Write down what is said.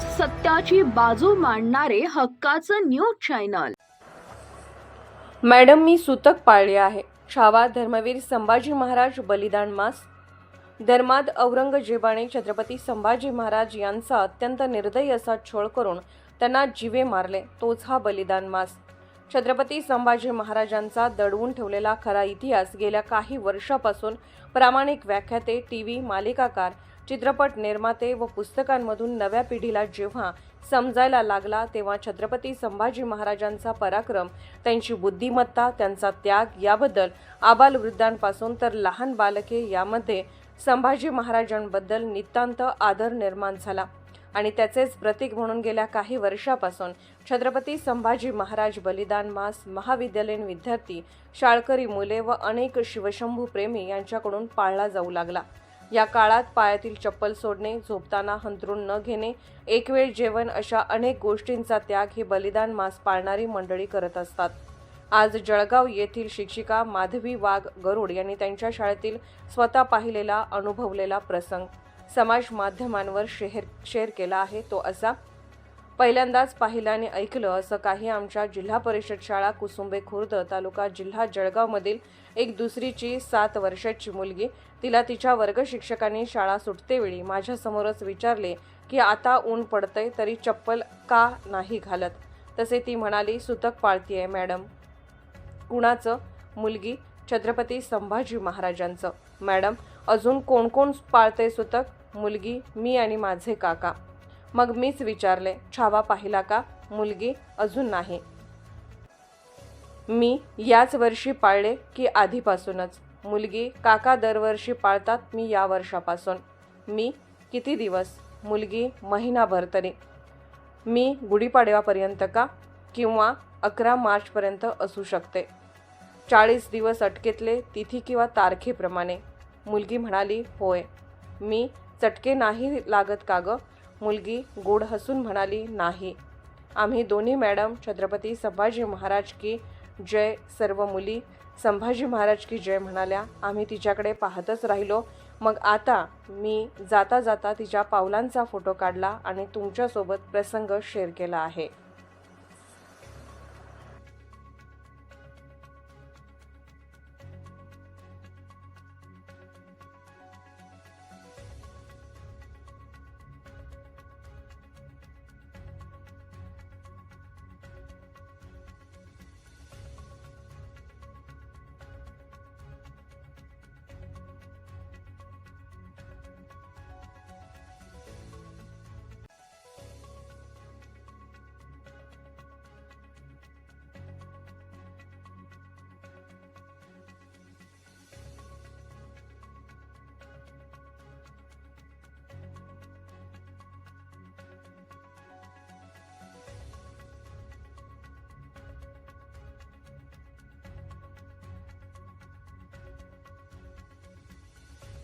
सत्याची बाजू मांडणारे हक्काचं न्यूज चॅनल. मॅडम मी सूतक पाळले आहे. छावा धर्मवीर संभाजी महाराज बलिदान मास. धर्माद औरंगजेबाने छत्रपती संभाजी महाराज यांचा अत्यंत निर्दयी असा छळ करून त्यांना जीवे मारले. तोच हा बलिदान मास. छत्रपती संभाजी महाराजांचा दडवून ठेवलेला खरा इतिहास गेल्या काही वर्षापासून प्रामाणिक व्याख्याते टी व्ही मालिकाकार चित्रपट निर्माते व पुस्तकांमधून नव्या पिढीला जेव्हा समजायला लागला तेव्हा छत्रपती संभाजी महाराजांचा पराक्रम त्यांची बुद्धिमत्ता त्यांचा त्याग याबद्दल आबालवृद्धांपासून तर लहान बालके यामध्ये संभाजी महाराजांबद्दल नितांत आदर निर्माण झाला. आणि त्याचेच प्रतीक म्हणून गेल्या काही वर्षापासून छत्रपती संभाजी महाराज बलिदान मास महाविद्यालयीन विद्यार्थी शाळकरी मुले व अनेक शिवशंभू प्रेमी यांच्याकडून पाळला जाऊ लागला. या काळात पायातील चप्पल सोडणे झोपताना हंतरून न घेणे एक वेळ जेवण अशा अनेक गोष्टींचा त्याग ही बलिदान मास पाळणारी मंडळी करत असतात. आज जळगाव येथील शिक्षिका माधवी वाघ गरुड यांनी त्यांच्या शाळेतील स्वतः पाहिलेला अनुभवलेला प्रसंग समाज माध्यमांवर शेअर शेअर केला आहे. तो असा पहिल्यांदाच पाहिलं आणि ऐकलं असं काही आमच्या जिल्हा परिषद शाळा कुसुंबे खुर्द तालुका जिल्हा जळगावमधील एक दुसरीची सात वर्षाची मुलगी. तिला तिच्या वर्ग शिक्षकांनी शाळा सुटतेवेळी माझ्यासमोरच विचारले की आता ऊन पडतंय तरी चप्पल का नाही घालत? तसे ती म्हणाली सुतक पाळतीये मॅडम. कुणाचं? मुलगी. छत्रपती संभाजी महाराजांचं. मॅडम अजून कोण कोण पाळते सुतक? मुलगी मी आणि माझे काका. मग मीच विचारले छावा पाहिला का? मुलगी अजून नाही. मी याच वर्षी पाळले की आधीपासूनच. मुलगी काका दरवर्षी पाळतात मी या वर्षापासून. मी किती दिवस? मुलगी महिनाभर तरी. मी गुढीपाडव्यापर्यंत का? किंवा अकरा मार्चपर्यंत असू शकते. चाळीस दिवस अटकेतले तिथी किंवा तारखेप्रमाणे. मुलगी म्हणाली होय. मी चटके नाही लागत का गं? मुलगी गोड हसून म्हणाली नाही. आम्ही दोन्ही मॅडम छत्रपती संभाजी महाराज की जय सर्व मुली संभाजी महाराज की जय म्हणाल्या. आम्ही तिच्याकडे पाहतच राहिलो. मग आता मी जाता जाता तिच्या पावलांचा फोटो काढला आणि तुमच्यासोबत प्रसंग शेअर केला आहे.